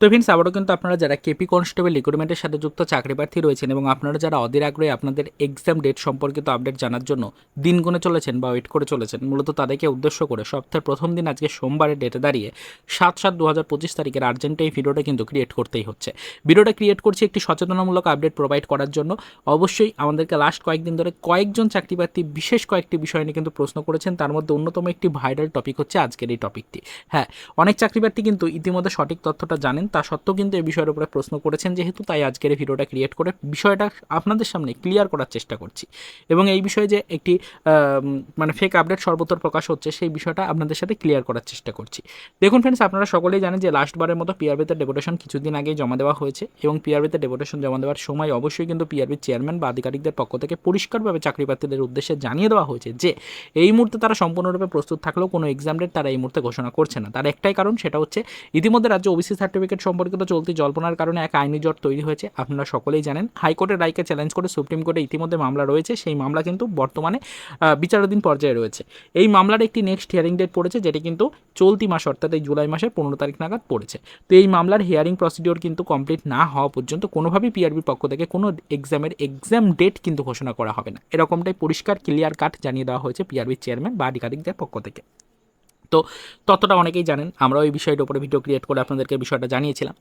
তো ফ্রেন্ডস আবারও কিন্তু আপনারা যারা কেপি কনস্টেবল রিক্রুটমেন্টের সাথে যুক্ত চাকরি প্রার্থী রয়েছেন এবং আপনারা যারা অধীর আগ্রহে আপনাদের এক্সাম ডেট সম্পর্কিত আপডেট জানার জন্য দিন গুনে চলেছেন বা ওয়েট করে চলেছেন, মূলত তাদেরকে উদ্দেশ্য করে সপ্তাহের প্রথম দিন আজকে সোমবারের ডেটে দাঁড়িয়ে সাত সাত দু হাজার পঁচিশ তারিখের আর্জেন্ট এই ভিডিওটা কিন্তু ক্রিয়েট করতেই হচ্ছে। ভিডিওটা ক্রিয়েট করছি একটি সচেতনামূলক আপডেট প্রোভাইড করার জন্য। অবশ্যই আমাদেরকে লাস্ট কয়েকদিন ধরে কয়েকজন চাকরি প্রার্থী বিশেষ কয়েকটি বিষয় নিয়ে কিন্তু প্রশ্ন করেছেন। তার মধ্যে অন্যতম একটি ভাইরাল টপিক হচ্ছে আজকের এই টপিকটি হ্যাঁ অনেক চাকরি প্রার্থী কিন্তু ইতিমধ্যে সঠিক তথ্যটা জানেন তা সত্ত্বেও কিন্তু এই বিষয়ের উপরে প্রশ্ন করেছেন, যেহেতু তাই আজকের এই ভিডিওটা ক্রিয়েট করে বিষয়টা আপনাদের সামনে ক্লিয়ার করার চেষ্টা করছি। এবং এই বিষয়ে যে একটি মানে ফেক আপডেট সর্বত্র প্রকাশ হচ্ছে, সেই বিষয়টা আপনাদের সাথে ক্লিয়ার করার চেষ্টা করছি। দেখুন ফ্রেন্ডস আপনারা সকলেই জানেন যে লাস্টবারের মতো পিআরবিতে ডেপুটেশন কিছুদিন আগেই জমা দেওয়া হয়েছে এবং পিআরবিতে ডেপুটেশন জমা দেওয়ার সময় অবশ্যই কিন্তু পিআরবির চেয়ারম্যান বা আধিকারিকদের পক্ষ থেকে পরিষ্কারভাবে চাকরি প্রার্থীদের উদ্দেশ্যে জানিয়ে দেওয়া হয়েছে যে, এই মুহূর্তে তারা সম্পূর্ণরূপে প্রস্তুত থাকলেও কোনো এক্সাম ডেট তারা এই মুহূর্তে ঘোষণা করছে না। তার একটাই কারণ, সেটা হচ্ছে ইতিমধ্যে রাজ্য ওবিসি সার্টিফিকেট সম্পর্কিত চলতি জল্পনার কারণে এক আইনি জট তৈরি হয়েছে, আপনারা সকলেই জানেন। হাইকোর্টের রায়কে চ্যালেঞ্জ করে সুপ্রিম কোর্টে ইতিমধ্যে মামলা রয়েছে, সেই মামলা কিন্তু বর্তমানে বিচারাধীন পর্যায়ে রয়েছে। এই মামলার একটি নেক্সট হিয়ারিং ডেট পড়েছে, যেটি কিন্তু চলতি মাস, অর্থাৎ এই জুলাই মাসের পনেরো তারিখ নাগাদ পড়েছে। তো এই মামলার হিয়ারিং প্রসিডিওর কিন্তু কমপ্লিট না হওয়া পর্যন্ত কোনোভাবেই পিআরবির পক্ষ থেকে কোনো এক্সামের এক্সাম ডেট কিন্তু ঘোষণা করা হবে না। এরকমটাই পরিষ্কার ক্লিয়ার কাট জানিয়ে দেওয়া হয়েছে পিআরবির চেয়ারম্যান বা আধিকারিকদের পক্ষ থেকে। তো ততটা অনেকেই জানেন আমরা ওই বিষয়টার উপরে ভিডিও ক্রিয়েট করে আপনাদেরকে বিষয়টা জানিয়েছিলাম।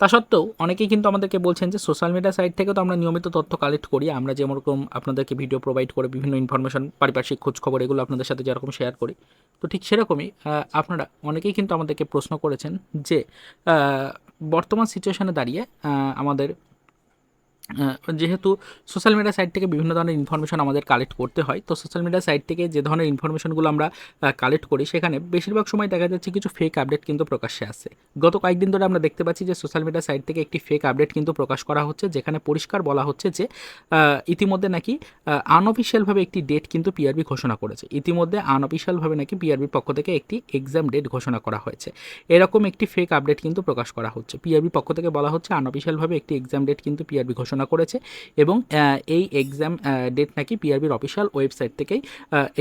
তা সত্ত্বেও অনেকেই কিন্তু আমাদেরকে বলছেন যে সোশ্যাল মিডিয়া সাইট থেকে তো আমরা নিয়মিত তথ্য কালেক্ট করি, আমরা যেরকম আপনাদেরকে ভিডিও প্রোভাইড করে বিভিন্ন ইনফরমেশন পারিপার্শ্বিক খোঁজ খবর এগুলো আপনাদের সাথে যেরকম শেয়ার করি, তো ঠিক সেরকমই আপনারা অনেকেই কিন্তু আমাদেরকে প্রশ্ন করেছেন যে বর্তমান সিচুয়েশনে দাঁড়িয়ে আমাদের যেহেতু সোশ্যাল মিডিয়া সাইট থেকে বিভিন্ন ধরনের ইনফরমেশন আমাদের কালেক্ট করতে হয়, তো সোশ্যাল মিডিয়া সাইট থেকে যে ধরনের ইনফরমেশনগুলো আমরা কালেক্ট করি, সেখানে বেশিরভাগ সময় দেখা যাচ্ছে কিছু ফেক আপডেট কিন্তু প্রকাশ্যে আসে। গত কয়েকদিন ধরে আমরা দেখতে পাচ্ছি যে সোশ্যাল মিডিয়া সাইট থেকে একটি ফেক আপডেট কিন্তু প্রকাশ করা হচ্ছে, যেখানে পরিষ্কার বলা হচ্ছে যে ইতিমধ্যে নাকি আনঅফিসিয়ালভাবে একটি ডেট কিন্তু পিআরবি ঘোষণা করেছে। ইতিমধ্যে আনঅফিসিয়ালভাবে নাকি পিআরবির পক্ষ থেকে একটি এক্সাম ডেট ঘোষণা করা হয়েছে। এরকম একটি ফেক আপডেট কিন্তু প্রকাশ করা হচ্ছে। পিআরবি পক্ষ থেকে বলা হচ্ছে আনঅফিসিয়ালভাবে একটি এক্সাম ডেট কিন্তু পিআরবি ঘোষণা করেছে এবং এই এক্সাম ডেট নাকি পিআরবির অফিসিয়াল ওয়েবসাইট থেকেই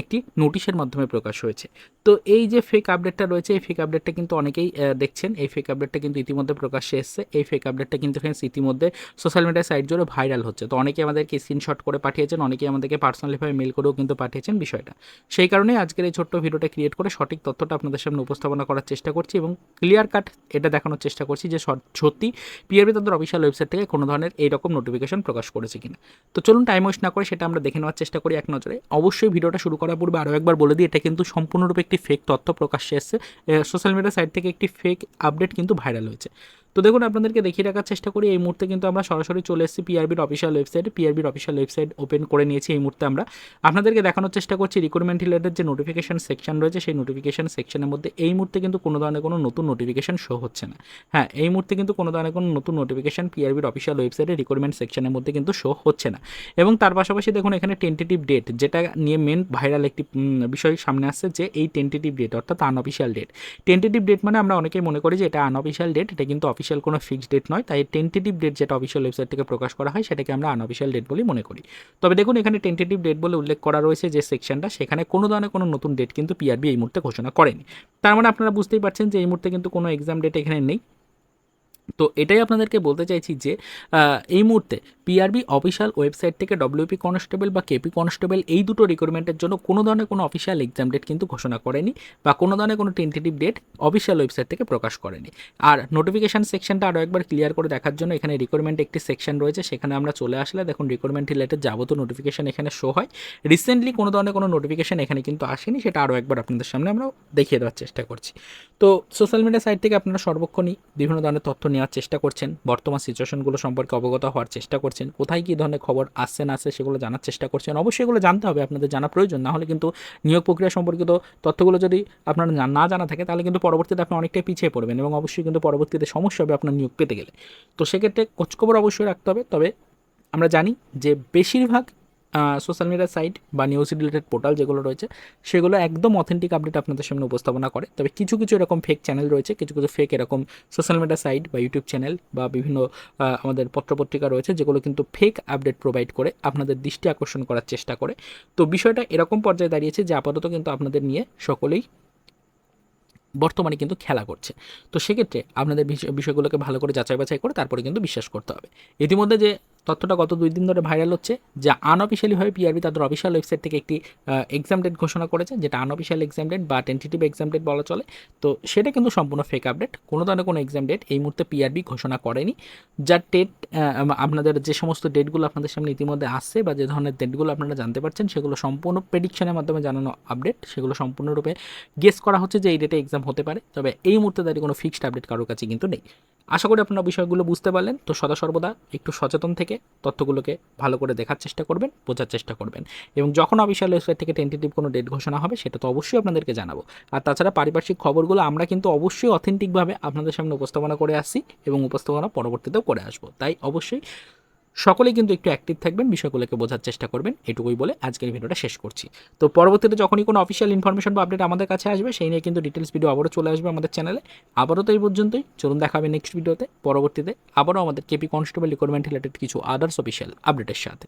একটি নোটিশের মাধ্যমে প্রকাশ হয়েছে। তো এই যে ফেক আপডেটটা রয়েছে, এই ফেক আপডেটটা কিন্তু অনেকেই দেখছেন। এই ফেক আপডেটটা কিন্তু ইতিমধ্যে প্রকাশ্যে এসেছে। এই ফেক আপডেটটা কিন্তু ফ্রেন্ডস ইতিমধ্যে সোশ্যাল মিডিয়া সাইট জুড়ে ভাইরাল হচ্ছে। তো অনেকে আমাদেরকে স্ক্রিনশট করে পাঠিয়েছেন অনেকে আমাদেরকে পার্সোনালিভাবে মেল করেও কিন্তু পাঠিয়েছেন বিষয়টা। সেই কারণেই আজকের এই ছোট্ট ভিডিওটা ক্রিয়েট করে সঠিক তথ্যটা আপনাদের সামনে উপস্থাপনা করার চেষ্টা করছি এবং ক্লিয়ার কাট এটা দেখানোর চেষ্টা করছি যে সত্যি পিআরবি তাদের অফিসিয়াল ওয়েবসাইট থেকে কোনো ধরনের এইরকম নোটিফিকেশন প্রকাশ করেছে কিনা। তো চলুন টাইম ওয়েস্ট না করে সেটা আমরা দেখে নেওয়ার চেষ্টা করি এক নজরে। অবশ্যই ভিডিওটা শুরু করার পূর্বে আরও একবার বলে দিই, এটা কিন্তু সম্পূর্ণরূপে একটি ফেক তথ্য প্রকাশ্যে এসেছে। সোশ্যাল মিডিয়া সাইট থেকে একটি ফেক আপডেট কিন্তু ভাইরাল হয়েছে। তো দেখুন, আপনাদেরকে দেখিয়ে রাখার চেষ্টা করি, এই মুহূর্তে কিন্তু আমরা সরাসরি চলে এসেছি পিআরবির অফিসিয়াল ওয়েবসাইট পিআরবির অফিসিয়াল ওয়েবসাইট ওপেন করে নিয়েছি এই মুহূর্তে আমরা। আপনাদেরকে দেখানোর চেষ্টা করছি রিক্রুটমেন্ট রিলেটেড যে নোটিফিকেশন সেকশন রয়েছে, সেই নোটিফিকেশন সেকশনের মধ্যে এই মুহূর্তে কিন্তু কোনো ধরনের কোনো নতুন নোটিফিকেশন শো হচ্ছে না। হ্যাঁ এই মুহূর্তে কিন্তু কোনো ধরনের কোনো নতুন নোটিফিকেশন পিআরবির অফিসিয়াল ওয়েবসাইটে রিক্রুটমেন্ট সেকশনের মধ্যে কিন্তু শো হচ্ছে না। এবং তার পাশাপাশি দেখুন, এখানে টেন্টেটিভ ডেট যেটা নিয়ে মেন ভাইরাল একটি বিষয় সামনে আসছে যে এই টেন্টেটিভ ডেট অর্থাৎ আনঅফিসিয়াল ডেট টেন্টেটিভ ডেট মানে আমরা অনেকেই মনে করি যে এটা আনঅফিসিয়াল ডেট এটা কিন্তু অফিসিয়াল কোনো ফিক্সড ডেট নয়, তাই টেন্টেটিভ ডেট যেটা অফিসিয়াল ওয়েবসাইট থেকে প্রকাশ করা হয়, সেটাকে আমরা আনঅফিসিয়াল ডেট বলেই মনে করি। তবে দেখুন, এখানে টেন্টেটিভ ডেট বলে উল্লেখ করা রয়েছে যে সেকশনটা সেখানে কোনো ধরনের কোনো নতুন ডেট কিন্তু পিআরবি এই মুহূর্তে ঘোষণা করেনি। তার মানে আপনারা বুঝতেই পারছেন যে এই মুহূর্তে কিন্তু কোনো এক্সাম ডেট এখানে নেই। তো এটাই আপনাদেরকে বলতে চাইছি যে এই মুহূর্তে পিআরবি অফিসিয়াল ওয়েবসাইট থেকে ডব্লিউপি কনস্টেবল বা কেপি কনস্টেবল এই দুটো রিক্রুটমেন্টের জন্য কোনো ধরনের কোনো অফিসিয়াল এক্সাম ডেট কিন্তু ঘোষণা করেনি বা কোনো ধরনের কোনো টেন্টেটিভ ডেট অফিসিয়াল ওয়েবসাইট থেকে প্রকাশ করেনি। আর নোটিফিকেশান সেকশনটা আরও একবার ক্লিয়ার করে দেখার জন্য এখানে রিক্রুটমেন্ট একটি সেকশন রয়েছে, সেখানে আমরা চলে আসলে দেখুন রিক্রুটমেন্ট রিলেটেড যাবতীয় নোটিফিকেশন এখানে শো হয়। রিসেন্টলি কোনো ধরনের কোনো নোটিফিকেশন এখানে কিন্তু আসেনি, সেটা আরও একবার আপনাদের সামনে আমরা দেখিয়ে দেওয়ার চেষ্টা করছি। তো সোশ্যাল মিডিয়া সাইট থেকে আপনারা সর্বক্ষণই বিভিন্ন ধরনের তথ্য নেওয়ার চেষ্টা করছেন, বর্তমান সিচুয়েশনগুলো সম্পর্কে অবগত হওয়ার চেষ্টা করছেন। কোথায় কী ধরনের খবর আসছে, না আসছে সেগুলো জানার চেষ্টা করছেন। অবশ্যই এগুলো জানতে হবে, আপনাদের জানা প্রয়োজন। না হলে কিন্তু নিয়োগ প্রক্রিয়া সম্পর্কিত তথ্যগুলো যদি আপনার না জানা থাকে, তাহলে কিন্তু পরবর্তীতে আপনি অনেকটাই পিছিয়ে পড়বেন এবং অবশ্যই কিন্তু পরবর্তীতে সমস্যা হবে আপনার নিয়োগ পেতে গেলে। তো সেক্ষেত্রে খোঁজখবর অবশ্যই রাখতে হবে। তবে আমরা জানি যে বেশিরভাগ সোশ্যাল মিডিয়া সাইট বা নিউজ রিলেটেড পোর্টাল যেগুলো রয়েছে, সেগুলো একদম অথেন্টিক আপডেট আপনাদের সামনে উপস্থাপনা করে। তবে কিছু কিছু এরকম ফেক চ্যানেল রয়েছে, কিছু কিছু ফেক এরকম সোশ্যাল মিডিয়া সাইট বা ইউটিউব চ্যানেল বা বিভিন্ন আমাদের পত্রপত্রিকা রয়েছে, যেগুলো কিন্তু ফেক আপডেট প্রোভাইড করে, আপনাদের দৃষ্টি আকর্ষণ করার চেষ্টা করে। তো বিষয়টা এরকম পর্যায়ে দাঁড়িয়েছে যে আপাতত কিন্তু আপনাদের নিয়ে সকলেই বর্তমানে কিন্তু খেলা করছে। তো সেক্ষেত্রে আপনাদের বিষয়- বিষয়গুলোকে ভালো করে যাচাই বাছাই করে তারপরে কিন্তু বিশ্বাস করতে হবে। ইতিমধ্যে যে তথ্যটা গত দুই দিন ধরে ভাইরাল হচ্ছে যে আনঅফিসিয়ালিভাবে পিআরবি তাদের অফিসিয়াল ওয়েবসাইট থেকে একটি এক্সাম ডেট ঘোষণা করেছে, যেটা আনঅফিসিয়াল এক্সাম ডেট বা টেন্টেটিভ এক্সাম ডেট বলা চলে। তো সেটা কিন্তু সম্পূর্ণ ফেক আপডেট কোনো ধরনের কোনো এক্সাম ডেট এই মুহূর্তে পিআরবি ঘোষণা করেনি। যার ডেট আপনাদের যে সমস্ত ডেটগুলো আপনাদের সামনে ইতিমধ্যে আসছে বা যে ধরনের ডেটগুলো আপনারা জানতে পারছেন, সেগুলো সম্পূর্ণ প্রেডিকশনের মাধ্যমে জানানো আপডেট সেগুলো সম্পূর্ণরূপে গেস করা হচ্ছে যে এই ডেটে এক্সাম হতে পারে। তবে এই মুহূর্তে দাঁড়িয়ে কোনো ফিক্সড আপডেট কারোর কাছে কিন্তু নেই। আশা করি আপনারা বিষয়গুলো বুঝতে পারলেন। তো সদা সর্বদা একটু সচেতন থেকে তথ্যগুলোকে ভালো করে দেখার চেষ্টা করবেন, বোঝার চেষ্টা করবেন। এবং যখন অফিসিয়াল ওয়েবসাইট থেকে টেন্টেটিভ কোনো ডেট ঘোষণা হবে, সেটা তো অবশ্যই আপনাদেরকে জানাব। আর তাছাড়া পারিপার্শ্বিক খবরগুলো আমরা কিন্তু অবশ্যই অথেন্টিকভাবে আপনাদের সামনে উপস্থাপনা করে আসছি এবং উপস্থাপনা পরবর্তীতেও করে আসব। তাই অবশ্যই সকলেই কিন্তু একটু অ্যাক্টিভ থাকবেন, বিষয়গুলোকে বোঝার চেষ্টা করবেন, এটুকুই বলে আজকের ভিডিওটা শেষ করছি। তো পরবর্তীতে যখনই কোনো অফিসিয়াল ইনফরমেশন বা আপডেট আমাদের কাছে আসবে, সেই নিয়ে কিন্তু ডিটেলস ভিডিও আবারও চলে আসবে আমাদের চ্যানেলে আবারও তো এই পর্যন্তই, চলুন দেখা হবে নেক্সট ভিডিওতে পরবর্তীতে আবারও আমাদের কেপি কনস্টেবল রিকোয়ারমেন্ট রিলেটেড কিছু আদার্স অফিসিয়াল আপডেটের সাথে।